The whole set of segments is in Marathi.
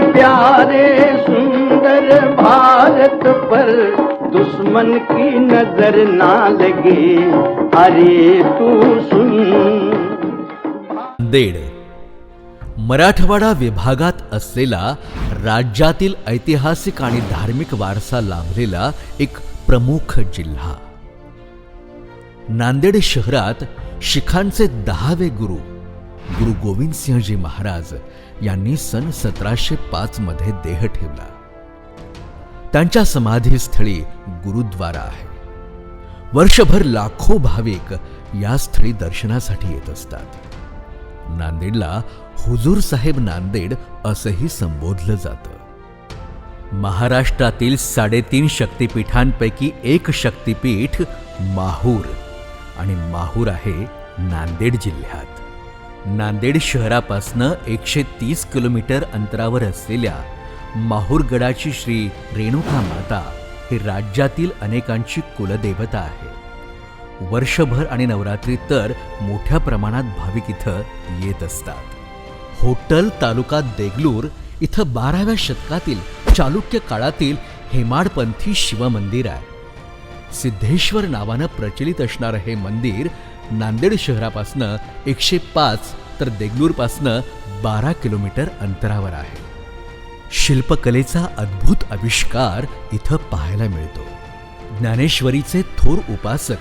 प्यारे सुंदर भारत पर दुश्मन की नजर ना लगे। अरे तू सुन। देड. मराठवाडा विभागात असलेला राज्यातील ऐतिहासिक आणि धार्मिक वारसा लाभलेला एक प्रमुख जिल्हा. नांदेड शहरात शिखांचे दहावे गुरु गुरु गोविंद सिंहजी महाराज यांनी सन सतराशे पाच मध्ये देह ठेवला. त्यांच्या समाधीस्थळी गुरुद्वारा आहे. वर्षभर लाखो भाविक या स्थळी दर्शनासाठी येत असतात. नांदेडला हुजूर साहेब नांदेड असंही संबोधलं जातं. महाराष्ट्रातील साडेतीन शक्तिपीठांपैकी एक शक्तिपीठ माहूर आणि माहूर आहे नांदेड जिल्ह्यात. नांदेड शहरापासनं एकशे तीस किलोमीटर अंतरावर असलेल्या माहूरगडाची श्री रेणुका माता ही राज्यातील अनेकांची कुलदेवता आहे वर्षभर आणि नवरात्रीत तर मोठ्या प्रमाणात भाविक इथं येत असतात. होटल तालुका देगलूर इथं बाराव्या शतकातील चालुक्य काळातील हेमाडपंथी शिवमंदिर आहे. सिद्धेश्वर नावानं प्रचलित असणारं हे मंदिर नांदेड शहरापासनं एकशे पाच तर देगलूरपासनं बारा किलोमीटर अंतरावर आहे. शिल्पकलेचा अद्भुत आविष्कार इथं पाहायला मिळतो. ज्ञानेश्वरीचे थोर उपासक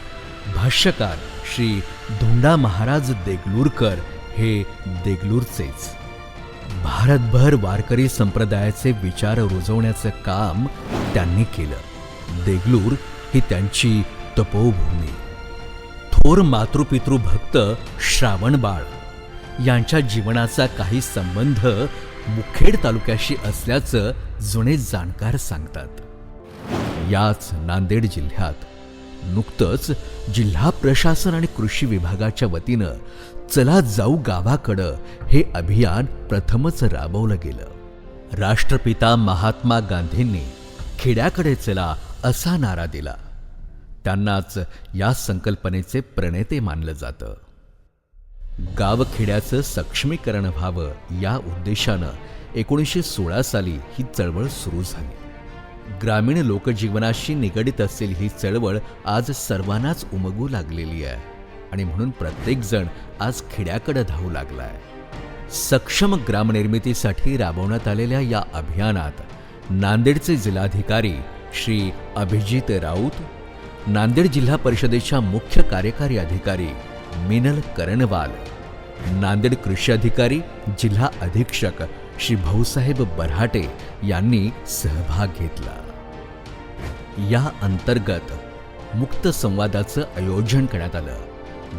भाष्यकार श्री धोंडा महाराज देगलूरकर हे देगलूरचेच. भारतभर वारकरी संप्रदायाचे विचार रुजवण्याचं काम त्यांनी केलं. देगलूर ही त्यांची तपोभूमी. थोर मातृपितृ भक्त श्रावणबाळ यांच्या जीवनाचा काही संबंध मुखेड तालुक्याशी असल्याचं जुने जाणकार सांगतात. याच नांदेड जिल्ह्यात नुकतंच जिल्हा प्रशासन आणि कृषी विभागाच्या वतीनं चला जाऊ गावाकडं हे अभियान प्रथमच राबवलं गेलं. राष्ट्रपिता महात्मा गांधींनी खेड्याकडे चला असा नारा दिला. त्यांनाच या संकल्पनेचे प्रणेते मानलं जातं. गावखेड्याचं सक्षमीकरण व्हावं या उद्देशानं एकोणीसशे सोळा साली ही चळवळ सुरू झाली. ग्रामीण लोकजीवनाशी निगडित असेल ही चळवळ आज सर्वांनाच उमगू लागलेली आहे आणि म्हणून प्रत्येकजण आज खेड्याकडे धावू लागलाय. सक्षम ग्रामनिर्मितीसाठी राबवण्यात आलेल्या या अभियानात नांदेडचे जिल्हाधिकारी श्री अभिजित राऊत नांदेड जिल्हा परिषदेच्या मुख्य कार्यकारी अधिकारी मिनल करणवाल नांदेड कृषी अधिकारी जिल्हा अधीक्षक श्री भाऊसाहेब बऱ्हाटे यांनी सहभाग घेतला. या अंतर्गत मुक्त संवादाचं आयोजन करण्यात आलं.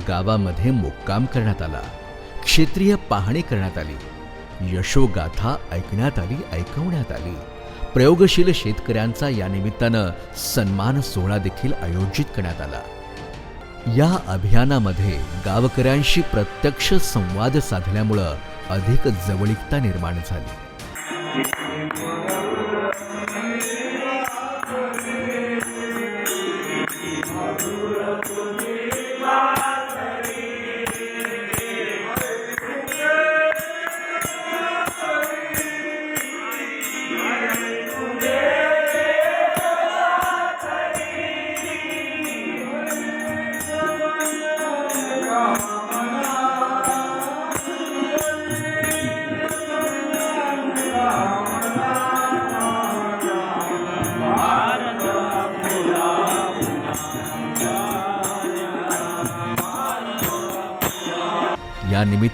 गावामध्ये मुक्काम करण्यात आला. क्षेत्रीय पाहणी करण्यात आली. यशोगाथा ऐकण्यात आली ऐकवण्यात आली. प्रयोगशील शेतकऱ्यांचा या निमित्तानं सन्मान सोहळा देखील आयोजित करण्यात आला. या अभियानामध्ये गावकऱ्यांशी प्रत्यक्ष संवाद साधल्यामुळं अधिक जवळीकता निर्माण झाली.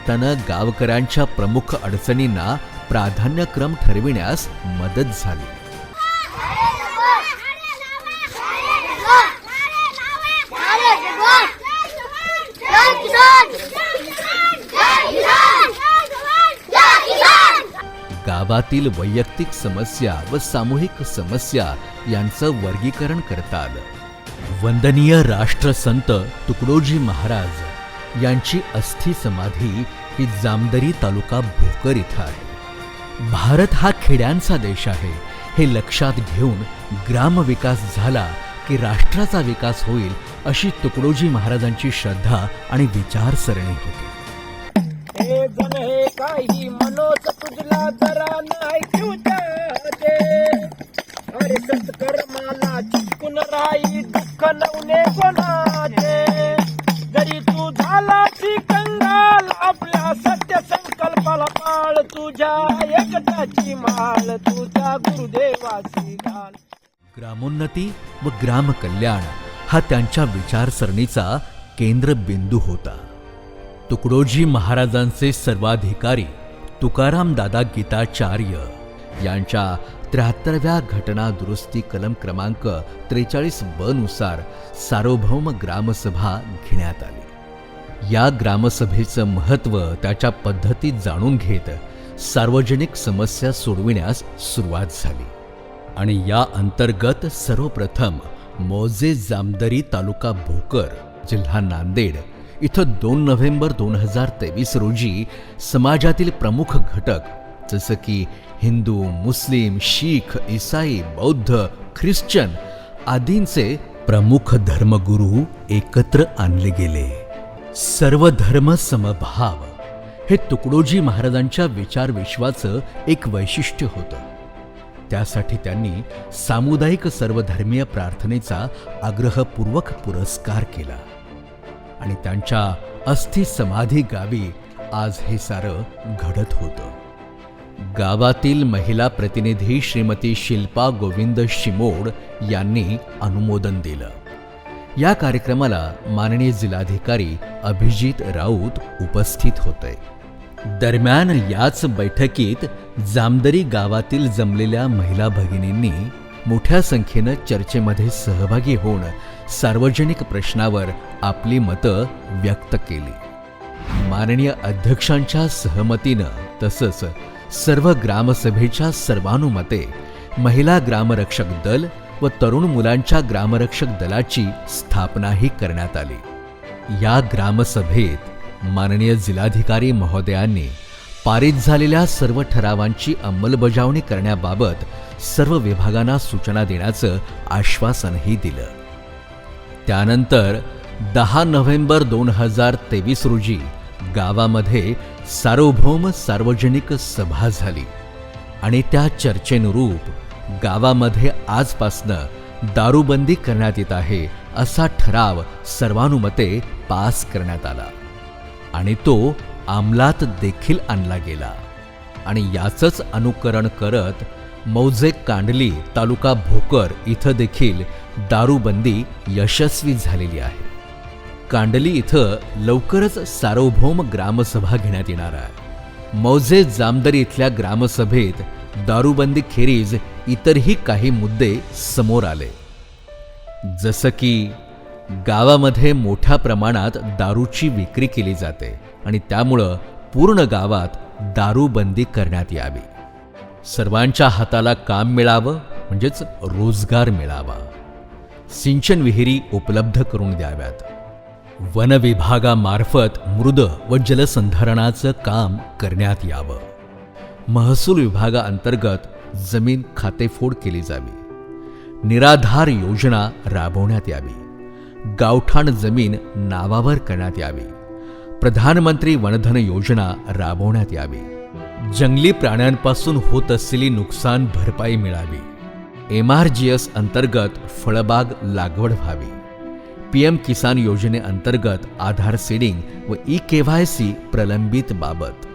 निमित्तानं गावकऱ्यांच्या प्रमुख अडचणींना प्राधान्यक्रम ठरविण्यास मदत झाली. गावातील वैयक्तिक समस्या व सामूहिक समस्या यांचं वर्गीकरण करतात वंदनीय वंदनीय राष्ट्रसंत तुकडोजी महाराज. यांची अस्थि समाधी ही जामदरी तालुका भोकर इथं आहे. भारत हा खेड्यांचा देश आहे. हे लक्षात घेऊन ग्रामविकास झाला की राष्ट्राचा विकास होईल अशी तुकडोजी महाराजांची श्रद्धा आणि विचारसरणी होती. काही तुझला जरा नाही अरे सत्कर्माला चिटकून राही दुःख नवने कोणाचे? जरी तू झाला कंगाल आपल्या सत्य संकल्पाला पाळ. तुझ्या एकटाची माळ तुझ्या गुरुदेवाची घाल ग्रामोन्नती व ग्रामकल्याण हा त्यांच्या विचारसरणीचा केंद्रबिंदू होता. तुकडोजी महाराजांचे सर्वाधिकारी तुकाराम दादा गीताचार्य यांच्या त्र्याहत्तरव्या घटना दुरुस्ती कलम क्रमांक त्रेचाळीस ब नुसार सार्वभौम ग्रामसभा घेण्यात आली. या ग्रामसभेचं महत्त्व त्याच्या पद्धतीत जाणून घेत सार्वजनिक समस्या सोडविण्यास सुरुवात झाली. आणि या अंतर्गत सर्वप्रथम मौजे जामदरी तालुका भोकर जिल्हा नांदेड इथं दोन नोव्हेंबर दोन हजार तेवीस रोजी समाजातील प्रमुख घटक जसं की हिंदू मुस्लिम शीख इसाई बौद्ध ख्रिश्चन आदींचे प्रमुख धर्मगुरू एकत्र आणले गेले. सर्व धर्म समभाव हे तुकडोजी महाराजांच्या विचार विश्वाचं एक वैशिष्ट्य होतं. त्यासाठी त्यांनी सामुदायिक सर्वधर्मीय प्रार्थनेचा आग्रहपूर्वक पुरस्कार केला. आणि त्यांच्या अस्थि समाधी गावी आज हे सारं घडत होतं. गावातील महिला प्रतिनिधी श्रीमती शिल्पा गोविंद शिमोड यांनी अनुमोदन दिलं. या कार्यक्रमाला माननीय जिल्हाधिकारी अभिजित राऊत उपस्थित होते. दरम्यान याच बैठकीत जामदरी गावातील जमलेल्या महिला भगिनींनी मोठ्या संख्येनं चर्चेमध्ये सहभागी होऊन सार्वजनिक प्रश्नावर आपली मतं व्यक्त केली. माननीय अध्यक्षांच्या सहमतीनं तसंच सर्व ग्रामसभेच्या सर्वानुमते महिला ग्रामरक्षक दल व तरुण मुलांच्या ग्रामरक्षक दलाची स्थापनाही करण्यात आली. या ग्रामसभेत माननीय जिल्हाधिकारी महोदयांनी पारित झालेल्या सर्व ठरावांची अंमलबजावणी करण्याबाबत सर्व विभागांना सूचना देण्याचं आश्वासनही दिलं. त्यानंतर दहा नोव्हेंबर दोन हजार तेवीस रोजी गावामध्ये सार्वभौम सार्वजनिक सभा झाली. आणि त्या चर्चेनुरूप गावामध्ये आजपासनं दारूबंदी करण्यात येत आहे असा ठराव सर्वानुमते पास करण्यात आला. आणि तो अंमलात देखील आणला गेला. आणि याचंच अनुकरण करत मौजे कांडली तालुका भोकर इथं देखील दारूबंदी यशस्वी झालेली आहे. कांडली इथं लवकरच सार्वभौम ग्रामसभा घेण्यात येणार आहे. मौजे जामदरी इथल्या ग्रामसभेत दारूबंदी खेरीज इतरही काही मुद्दे समोर आले. जसं की गावामध्ये मोठ्या प्रमाणात दारूची विक्री केली जाते आणि त्यामुळं पूर्ण गावात दारूबंदी करण्यात यावी. सर्वांच्या हाताला काम मिळावं म्हणजेच रोजगार मिळावा. सिंचन विहिरी उपलब्ध करून द्याव्यात. वनविभागामार्फत मृद व जलसंधारणाचं काम करण्यात यावं. महसूल विभागाअंतर्गत जमीन खातेफोड केली जावी. निराधार योजना राबवण्यात यावी. गावठाण जमीन नावावर करण्यात यावी. प्रधानमंत्री वनधन योजना राबवण्यात यावी. जंगली प्राण्यांपासून होत असलेली नुकसान भरपाई मिळावी. एम आर जी एस अंतर्गत फळबाग लागवड व्हावी. पीएम किसान योजनेअंतर्गत आधार सीडिंग व ई केव्हायसी प्रलंबित बाबत.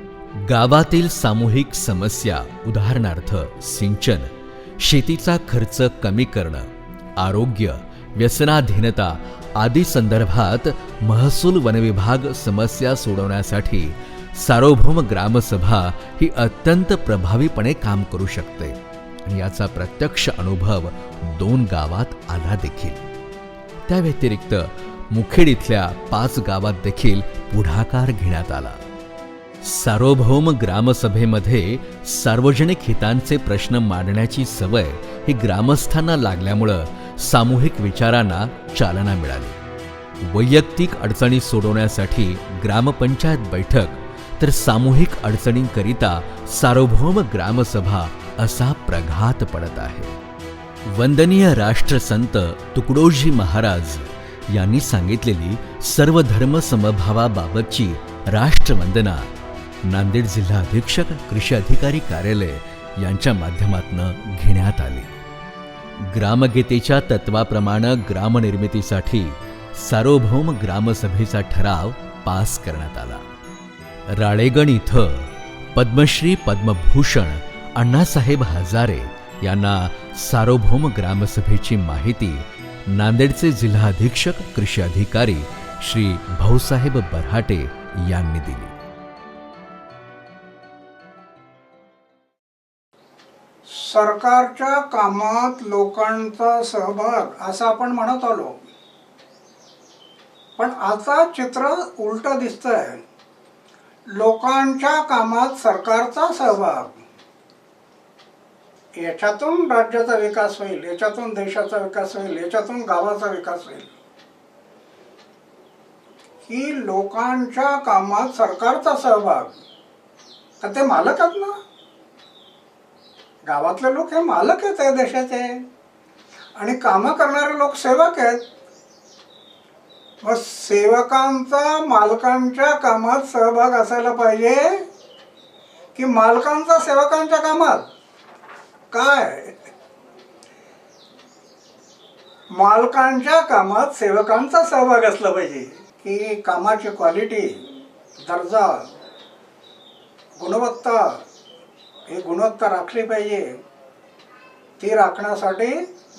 गावातील सामूहिक समस्या उदाहरणार्थ सिंचन शेतीचा खर्च कमी करणं आरोग्य व्यसनाधीनता आदी संदर्भात महसूल वनविभाग समस्या सोडवण्यासाठी सार्वभौम ग्रामसभा ही अत्यंत प्रभावीपणे काम करू शकते. आणि याचा प्रत्यक्ष अनुभव दोन गावात आला देखील. त्या व्यतिरिक्त मुखेड इथल्या पाच गावात देखील पुढाकार घेण्यात आला. सार्वभौम ग्रामसभेमध्ये सार्वजनिक हितांचे प्रश्न मांडण्याची सवय ही ग्रामस्थांना लागल्यामुळं सामूहिक विचारांना चालना मिळाली. वैयक्तिक अडचणी सोडवण्यासाठी ग्रामपंचायत बैठक तर सामूहिक अडचणींकरिता सार्वभौम ग्रामसभा असा प्रघात पडत आहे. वंदनीय राष्ट्रसंत तुकडोजी महाराज यांनी सांगितलेली सर्व धर्म समभावाबाबतची राष्ट्रवंदना नांदेड जिल्हा अधीक्षक कृषी अधिकारी कार्यालय यांच्या माध्यमातून घेण्यात आली. ग्रामगीतेच्या तत्वाप्रमाणे ग्रामनिर्मितीसाठी सार्वभौम ग्रामसभेचा ठराव पास करण्यात आला. राळेगण इथं पद्मश्री पद्मभूषण अण्णासाहेब हजारे यांना सार्वभौम ग्रामसभेची माहिती नांदेडचे जिल्हा अधीक्षक कृषी अधिकारी श्री भाऊसाहेब बरहाटे यांनी दिली. सरकारच्या कामात लोकांचा सहभाग असं आपण म्हणत आलो. पण आता चित्र उलट दिसतंय. लोकांच्या कामात सरकारचा सहभाग. याच्यातून राज्याचा विकास होईल याच्यातून देशाचा विकास होईल याच्यातून गावाचा विकास होईल. ही लोकांच्या कामात सरकारचा सहभाग. तर ते मालक आहेत ना? गावातले लोक हे मालक आहेत या देशाचे. आणि कामं करणारे लोक सेवक आहेत. मग सेवकांचा मालकांच्या कामात सहभाग असायला पाहिजे की मालकांचा सेवकांच्या कामात? काय? मालकांच्या कामात सेवकांचा सहभाग असला पाहिजे. की कामाची क्वालिटी दर्जा गुणवत्ता ही गुणवत्ता राखली पाहिजे. ती राखण्यासाठी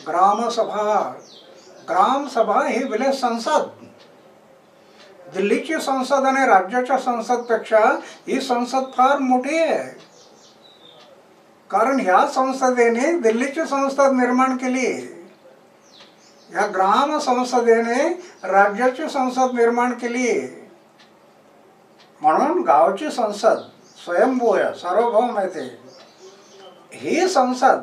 ग्रामसभा ग्रामसभा ही विलेज संसद. दिल्लीची संसद आणि राज्याच्या संसदपेक्षा ही संसद फार मोठी आहे. कारण ह्या संसदेने दिल्लीची संसद निर्माण केली. या ग्राम संसदेने राज्याची संसद निर्माण केली. म्हणून गावची संसद स्वयंभू आहे सार्वभौम आहे ते. ही संसद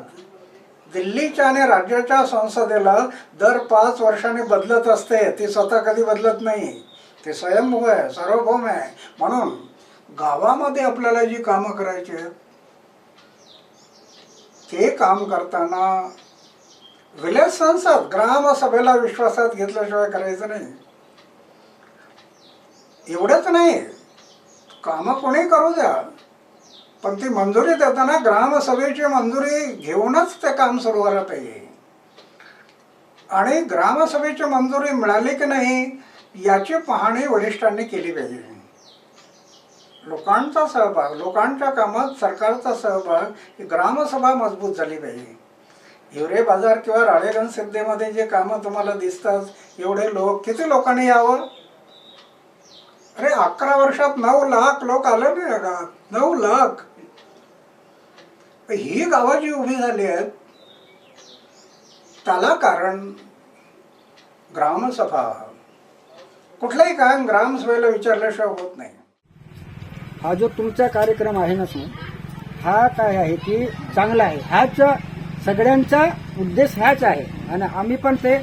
दिल्लीच्या आणि राज्याच्या संसदेला दर पाच वर्षांनी बदलत असते. ती स्वतः कधी बदलत नाही. ते स्वयंभू आहे सार्वभौम आहे. म्हणून गावामध्ये आपल्याला जी कामं करायची आहेत ते काम करताना विलेज संसद ग्रामसभेला विश्वासात घेतल्याशिवाय करायचं नाही. एवढंच नाही. कामं कोणी करू द्या पण ती मंजुरी देताना ग्रामसभेची मंजुरी घेऊनच ते काम सुरू व्हायला पाहिजे आणि ग्रामसभेची मंजुरी मिळाली की नाही याची पाहणी वरिष्ठांनी केली पाहिजे. लोकांचा सहभाग लोकांच्या कामात सरकारचा सहभाग ही ग्रामसभा मजबूत झाली पाहिजे. हिवरे बाजार किंवा राळेगण सिद्धेमध्ये जे कामं तुम्हाला दिसतात एवढे लोक किती लोकांनी यावं? अरे अकरा वर्षात नऊ लाख लोक आले नाही का नऊ लाख. ही गावं जी उभी झाली आहेत त्याला कारण ग्रामसभा. कुठलंही काम ग्रामसभेला विचारल्याशिवाय होत नाही. हा जो तुमचा कार्यक्रम आहे ना सर हा काय आहे की चांगला आहे. ह्याच सगळ्यांचा उद्देश ह्याच आहे. आणि आम्ही पण ते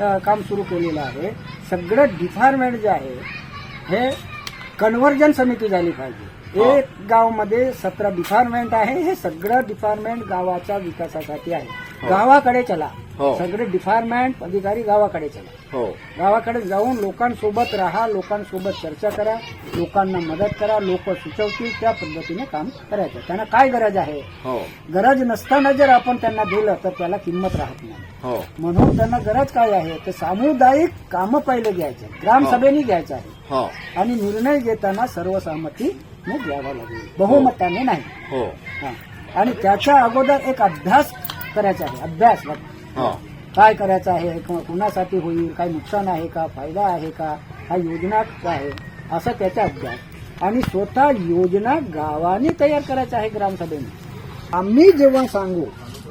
काम सुरू केलेलं आहे. सगळं डिपार्टमेंट जे आहे हे कन्व्हर्जन समिती झाली पाहिजे. एक गावमध्ये सतरा डिपार्टमेंट आहे. हे सगळं डिपार्टमेंट गावाच्या विकासासाठी आहे. गावाकडे चला. सगळे डिपार्टमेंट अधिकारी गावाकडे चला. हो. गावाकडे जाऊन लोकांसोबत राहा लोकांसोबत चर्चा करा लोकांना मदत करा लोक सुचवतील त्या पद्धतीने काम करायचं. त्यांना काय गरज आहे? हो. गरज नसताना जर आपण त्यांना दिलं तर त्याला किंमत राहत नाही. हो. म्हणून त्यांना गरज काय आहे? तर सामुदायिक कामं पहिले घ्यायचे. ग्रामसभेने घ्यायचं आहे. हो. आणि निर्णय घेताना सर्वसहमतीने घ्यावा लागेल. बहुमताने नाही. हो. हा. आणि त्याच्या अगोदर एक अभ्यास करायचा आहे. अभ्यास हो. काय करायचं आहे? कुणासाठी होईल? काय नुकसान आहे का? फायदा आहे का? हा योजना काय आहे. असं त्याचा अभ्यास. आणि स्वतः योजना गावाने तयार करायचा आहे ग्रामसभेने. आम्ही जेव्हा सांगू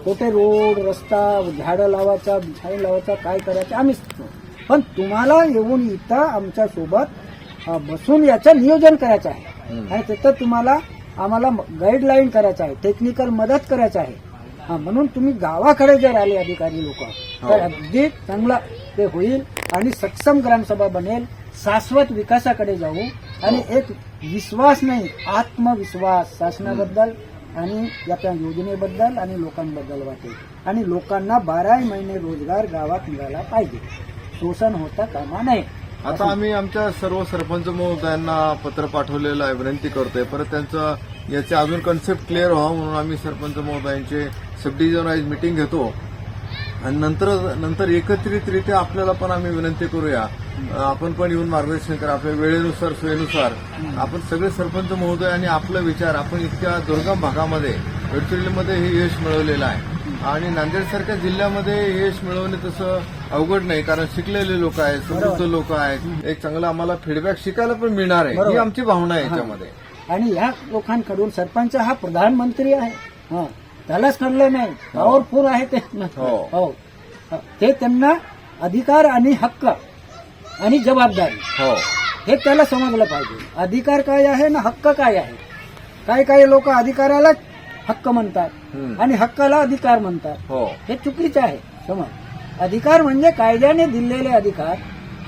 कुठे रोड रस्ता झाडं लावायचा झाडं लावायचा काय करायचं? आम्ही सांगतो. पण तुम्हाला येऊन इथं आमच्यासोबत बसून याचं नियोजन करायचं आहे. आणि तिथं तुम्हाला आम्हाला गाईडलाईन करायचं आहे. टेक्निकल मदत करायचं आहे. हा म्हणून तुम्ही गावाकडे जर आले अधिकारी लोक तर अगदी चांगला ते होईल आणि सक्षम ग्रामसभा बनेल शाश्वत विकासाकडे जाऊ आणि एक विश्वास नाही आत्मविश्वास शासनाबद्दल आणि या त्या योजनेबद्दल आणि लोकांबद्दल वाटेल आणि लोकांना बाराही महिने रोजगार गावात मिळाला पाहिजे. शोषण होता कामा नये. आता आम्ही आमच्या सर्व सरपंच महोदयांना पत्र पाठवलेलं आहे विनंती करतोय. परत त्यांचं याचे अजून कन्सेप्ट क्लिअर व्हावं म्हणून आम्ही सरपंच महोदयांचे सब डिव्हिजन वाईज मिटिंग घेतो. आणि नंतर नंतर एकत्रितरित्या आपल्याला पण आम्ही विनंती करूया. आपण पण येऊन मार्गदर्शन करा. आपल्या वेळेनुसार सोयीनुसार. आपण सगळे सरपंच महोदय आणि आपला विचार आपण इतक्या दुर्गम भागामध्ये गडचिरोलीमध्ये हे यश मिळवलेलं आहे. आणि नांदेडसारख्या जिल्ह्यामध्ये हे यश मिळवणे तसं अवघड नाही कारण शिकलेले लोक आहेत समृद्ध लोक आहेत. एक चांगला आम्हाला फीडबॅक शिकायला पण मिळणार आहे. ही. आमची भावना आहे याच्यामध्ये. आणि या लोकांकडून सरपंच हा प्रधानमंत्री आहे. त्यालाच ठरलं नाही. पॉवरफुल आहे ते. हो. हो. ते त्यांना अधिकार आणि हक्क आणि जबाबदारी हो. हे त्याला समजलं पाहिजे. अधिकार काय आहे ना हक्क काय आहे? काही काही लोक अधिकाराला हक्क म्हणतात. आणि हक्काला अधिकार म्हणतात? हो. हे चुकीचं आहे. समज. अधिकार म्हणजे कायद्याने दिलेले अधिकार.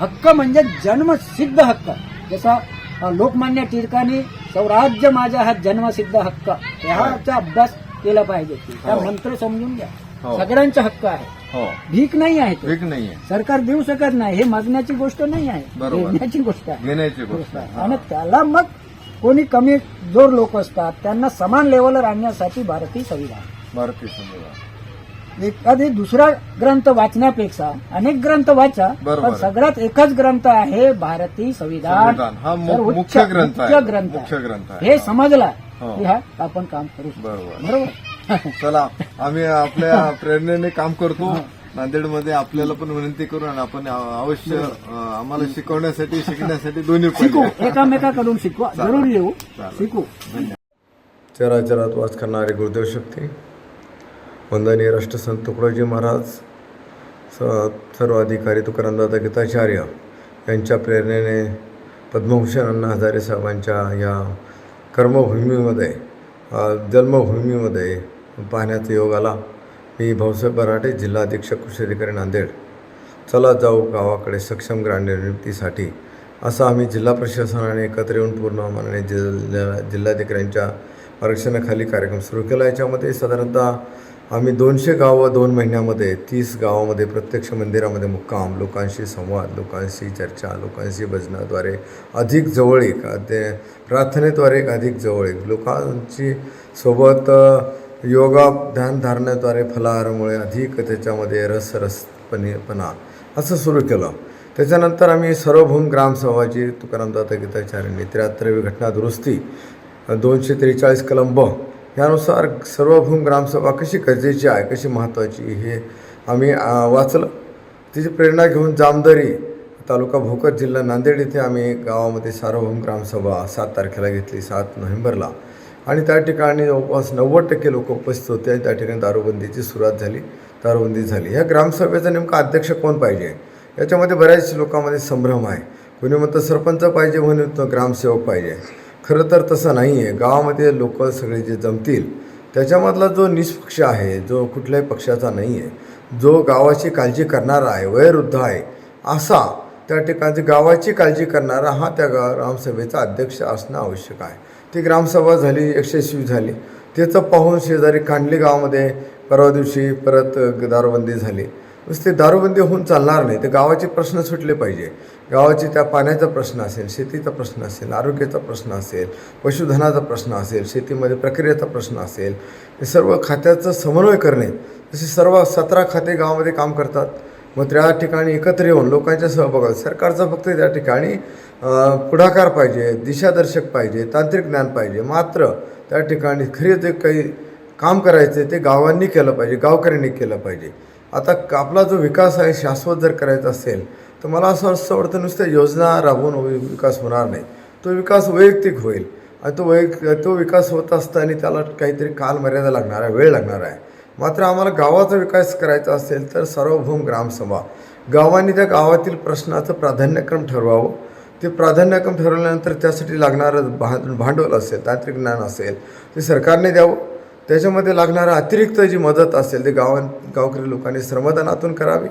हक्क म्हणजे जन्मसिद्ध हक्क. जसा लोकमान्य टिळकांनी स्वराज्य माझा हा जन्मसिद्ध हक्क. ह्याचा अभ्यास केला पाहिजे हा हो. मंत्र समजून घ्या हो. सगळ्यांचा हक्क आहे हो भीक नाही आहे तो. ठीक नाहीये सरकार देऊ शकत नाही हे मागण्याची गोष्ट नाही आहे. देण्याची गोष्ट आहे घेण्याची गोष्ट आहे. आणि त्याला मग कोणी कमी जोर लोक असतात त्यांना समान लेवलवर आणण्यासाठी भारतीय संविधान भारतीय संविधान एखादी दुसरा ग्रंथ वाचण्यापेक्षा अनेक ग्रंथ वाचा पण आहे. सगळ्यात एकच ग्रंथ आहे भारतीय संविधान हा मुख्य ग्रंथ आहे. ग्रंथ आहे. आहे. हे समजला हो. की हा आपण काम करू शकतो. बरोबर. बरोबर? चला आम्ही आपल्या प्रेरणेने काम करतो. नांदेडमध्ये आपल्याला पण विनंती करू आणि आपण अवश्य अं, आम्हाला शिकवण्यासाठी शिकण्यासाठी दोन्ही शिकू. एकामेकाकडून शिकवा. जरूर येऊ. चालेल. शिकू. चराचरात वास करणारे गुरुदेव शक्ती वंदनीय राष्ट्रसंत तुकडोजी महाराज स सर्व अधिकारी तुकारामदादा गीताचार्य यांच्या प्रेरणेने पद्मभूषण अण्णा हजारे साहेबांच्या या कर्मभूमीमध्ये जन्मभूमीमध्ये पाहण्याचा योग आला. मी भाऊसाहेब बराटे जिल्हा अधीक्षक कृषी अधिकारी नांदेड. चला जाऊ गावाकडे सक्षम ग्रामनिर्मितीसाठी असं आम्ही जिल्हा प्रशासनाने एकत्र येऊन पूर्ण माननीय जिल्हा जिल्हाधिकाऱ्यांच्या मार्गदर्शनाखाली कार्यक्रम सुरू केला. याच्यामध्ये साधारणतः आम्ही दोनशे गावं दोन महिन्यामध्ये तीस गावामध्ये प्रत्यक्ष मंदिरामध्ये मुक्काम लोकांशी संवाद लोकांशी चर्चा लोकांशी भजनाद्वारे अधिक जवळीक ते प्रार्थनेद्वारे एक अधिक जवळीक लोकांची सोबत योगा ध्यानधारणेद्वारे फलाहारामुळे अधिक त्याच्यामध्ये रसरसपणेपणा असं सुरू केलं. त्याच्यानंतर आम्ही सर्वभूम ग्रामसभाची तुकारामदाता गीताचार्यांनी त्र्याहत्तरावी घटना दुरुस्ती दोनशे त्रेचाळीस कलम ब यानुसार सर्वभूम ग्रामसभा कशी गरजेची आहे कशी महत्त्वाची हे आम्ही वाचलं. तिची प्रेरणा घेऊन जामदरी तालुका भोकर जिल्हा नांदेड इथे आम्ही गावामध्ये सार्वभौम ग्रामसभा सात तारखेला घेतली सात नोव्हेंबरला. आणि त्या ठिकाणी जवळपास नव्वद टक्के लोक उपस्थित होते आणि त्या ठिकाणी दारूबंदीची सुरुवात झाली दारूबंदी झाली. ह्या ग्रामसभेचा नेमका अध्यक्ष कोण पाहिजे? याच्यामध्ये बऱ्याच लोकांमध्ये संभ्रम आहे. कोणी म्हणतं सरपंच पाहिजे म्हणून ग्रामसेवक पाहिजे. खरं तर तसं नाही आहे गावामध्ये लोक सगळे जे जमतील त्याच्यामधला जो निष्पक्ष आहे जो कुठल्याही पक्षाचा नाही आहे जो गावाची काळजी करणारा आहे वयोवृद्ध आहे असा त्या ठिकाणी गावाची काळजी करणारा हा त्या गा ग्रामसभेचा अध्यक्ष असणं आवश्यक आहे. ती ग्रामसभा झाली यशस्वी झाली. त्याचं पाहून शेजारी कांडली गावामध्ये परवा दिवशी परत दारूबंदी झाली. नुसते दारूबंदी होऊन चालणार नाही तर गावाचे प्रश्न सुटले पाहिजे. गावाची त्या पाण्याचा प्रश्न असेल शेतीचा प्रश्न असेल आरोग्याचा प्रश्न असेल पशुधनाचा प्रश्न असेल शेतीमध्ये प्रक्रियेचा प्रश्न असेल हे सर्व खात्याचं समन्वय करणे. जसे सर्व सतरा खाते गावामध्ये काम करतात. मग त्या ठिकाणी एकत्र येऊन लोकांच्या सहभागात सरकारचा फक्त त्या ठिकाणी पुढाकार पाहिजे दिशादर्शक पाहिजे तांत्रिक ज्ञान पाहिजे. मात्र त्या ठिकाणी खरे जे काही काम करायचं ते गावांनी केलं पाहिजे गावकऱ्यांनी केलं पाहिजे. आता आपला जो विकास आहे शाश्वत जर करायचा असेल तर मला असं असं वाटतं नुसत्या योजना राबवून विकास होणार नाही. तो विकास वैयक्तिक होईल आणि तो वैयक् तो विकास होत असताना त्याला काहीतरी काल मर्यादा लागणार आहे वेळ लागणार आहे. मात्र आम्हाला गावाचा विकास करायचा असेल तर सार्वभौम ग्रामसभा गावांनी त्या गावातील प्रश्नाचं प्राधान्यक्रम ठरवावं. ते प्राधान्यक्रम ठरवल्यानंतर त्यासाठी लागणारं भा भांडवल असेल तांत्रिक ज्ञान असेल ते सरकारने द्यावं. त्याच्यामध्ये लागणारं अतिरिक्त जी मदत असेल ते गावां गावकरी लोकांनी श्रमदानातून करावी.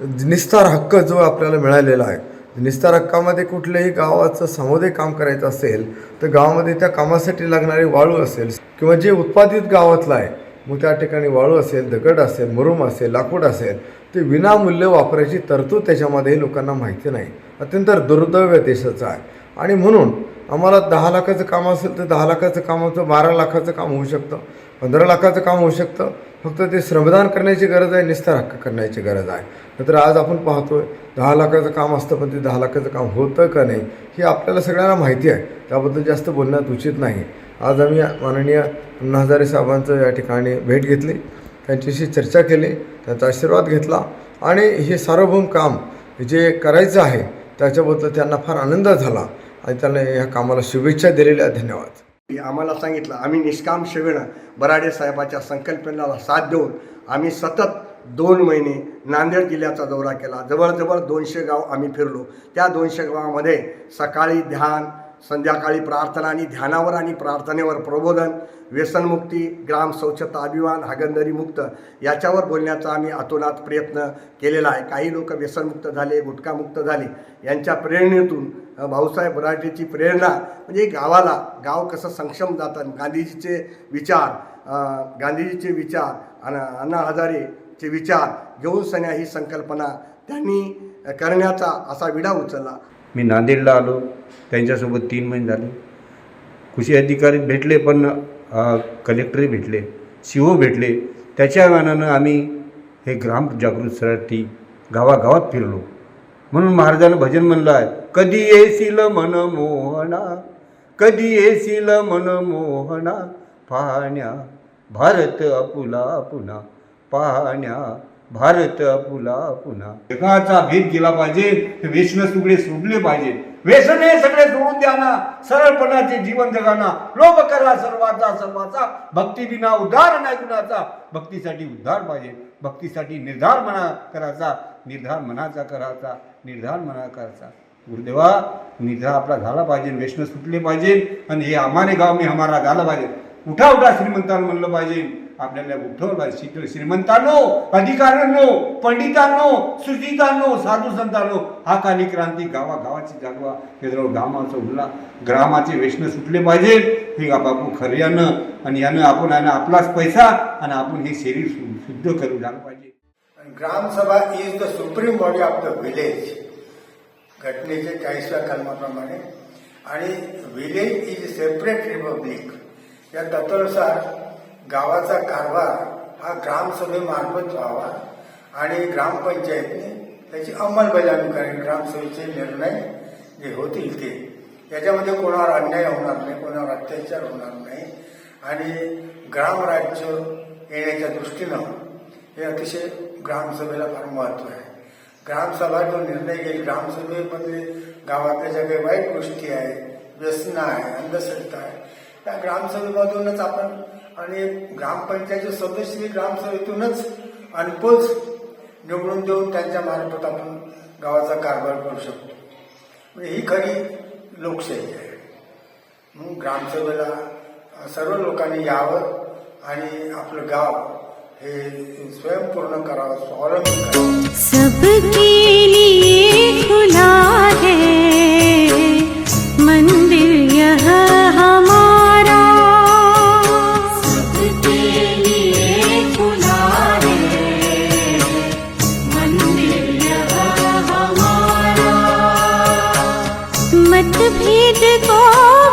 निस्तार हक्क जो आपल्याला मिळालेला आहे निस्तार हक्कामध्ये कुठल्याही गावाचं समुदाय काम करायचं असेल तर गावामध्ये त्या कामासाठी लागणारी वाळू असेल किंवा जे उत्पादित गावातलं आहे मग त्या ठिकाणी वाळू असेल दगड असेल मुरुम असेल लाकूड असेल ते विनामूल्य वापरायची तरतूद त्याच्यामध्ये लोकांना माहिती नाही. अत्यंत दुर्दैव देशाचं आहे. आणि म्हणून आम्हाला दहा लाखाचं काम असेल तर दहा लाखाचं काम होतं बारा लाखाचं काम होऊ शकतं पंधरा लाखाचं काम होऊ शकतं फक्त ते श्रमदान करण्याची गरज आहे निस्तार हक्क करण्याची गरज आहे. नंतर आज आपण पाहतोय दहा लाखाचं काम असतं पण ते दहा लाखाचं काम होतं का नाही हे आपल्याला सगळ्यांना माहिती आहे. त्याबद्दल जास्त बोलण्यात उचित नाही. आज आम्ही माननीय अण्णा हजारे साहेबांचं या ठिकाणी भेट घेतली. त्यांच्याशी चर्चा केली त्यांचा आशीर्वाद घेतला आणि हे सार्वभौम काम जे करायचं आहे त्याच्याबद्दल त्यांना फार आनंद झाला. आणि त्यांना या कामाला शुभेच्छा दिलेल्या धन्यवाद. आम्हाला सांगितलं आम्ही निष्काम सेवेनं बराडे साहेबाच्या संकल्पनेला साथ देऊन आम्ही सतत दोन महिने नांदेड जिल्ह्याचा दौरा केला. जवळजवळ दोनशे गाव आम्ही फिरलो. त्या दोनशे गावामध्ये सकाळी ध्यान संध्याकाळी प्रार्थना आणि ध्यानावर आणि प्रार्थनेवर प्रबोधन व्यसनमुक्ती ग्राम स्वच्छता अभिमान हागंदरी मुक्त याच्यावर बोलण्याचा आम्ही अतोनात प्रयत्न केलेला आहे. काही लोक व्यसनमुक्त झाले गुटखामुक्त झाले. यांच्या प्रेरणेतून भाऊसाहेब बराटेची प्रेरणा म्हणजे गावाला गाव कसं संक्षम जातात गांधीजीचे विचार गांधीजीचे विचार अना अण्णा हजारेचे विचार घेऊन सण्या ही संकल्पना त्यांनी करण्याचा असा विडा उचलला. मी नांदेडला आलो त्यांच्यासोबत तीन महिने झाले. कृषी अधिकारी भेटले पण कलेक्टरही भेटले सी ओ भेटले. त्याच्या मानानं आम्ही हे ग्राम जागृतीसाठी गावागावात फिरलो. म्हणून महाराजानं भजन म्हणलं आहे कधी येशील मन मोहना कधी येशील मन मोहना पाहण्या भारत आपुला पुन्हा पाहण्या भारत पुला पुन्हा. जगाचा भेद गेला पाहिजे व्यसन सुगडे सोडले पाहिजे. व्यसन हे सगळे सोडून द्या ना सरळपणाचे जीवन जगाना. लोभ करा सर्वाचा सर्वाचा. भक्ती विना उद्धार नाही कुणाचा. भक्तीसाठी उद्धार पाहिजे. भक्तीसाठी निर्धार मना करायचा. निर्धार मनाचा करायचा. निर्धार मना करायचा. गुरुदेवा निर्धार आपला झाला पाहिजे व्यसन सुटले पाहिजे आणि हे आमाने गाव मी हमारा झाला पाहिजे. उठा उठा श्रीमंतांना म्हणलं पाहिजे. आपल्याला उठवलं पाहिजे श्रीमंतांनो अधिकाऱ्यांनो पंडितांनो सुजितांनो साधू संतांनो हा काली क्रांती गावागावाची जागवा. हे जवळ गावाचा उरला ग्रामाचे वेष्ण सुटले पाहिजे. हे बापू खरं यानं आणि यानं आपण यानं आपलाच पैसा आणि आपण हे शरीर शुद्ध करू झालं पाहिजे. Gram sabha is the supreme body of the village घटनेच्या चाळीसव्या कलमाप्रमाणे. आणि विलेज इज सेपरेट रिपब्लिक या तत्वानुसार गावाचा कारभार हा ग्रामसभेमार्फत व्हावा आणि ग्रामपंचायतने त्याची अंमलबजावणी करावी. ग्रामसभेचे निर्णय जे होतील ते. याच्यामध्ये कोणावर अन्याय होणार नाही कोणावर अत्याचार होणार नाही. आणि ग्रामराज्य येण्याच्या दृष्टीनं हे अतिशय ग्रामसभेला फार महत्त्व आहे. ग्रामसभा जो निर्णय घेईल ग्रामसभेमध्ये गावातल्या ज्या काही वाईट गोष्टी आहेत व्यसनं आहे अंधश्रद्धा आहे त्या ग्रामसभेमधूनच आपण आणि ग्रामपंचायतचे सदस्य ग्रामसभेतूनच पोच निवडून देऊन त्यांच्या मार्फत आपण गावाचा कारभार करू शकतो. म्हणजे ही खरी लोकशाही आहे. म्हणून ग्रामसभेला सर्व लोकांनी यावं आणि आपलं गाव हे स्वयंपूर्ण करावं स्वावलंबी करावं. ভিড় কর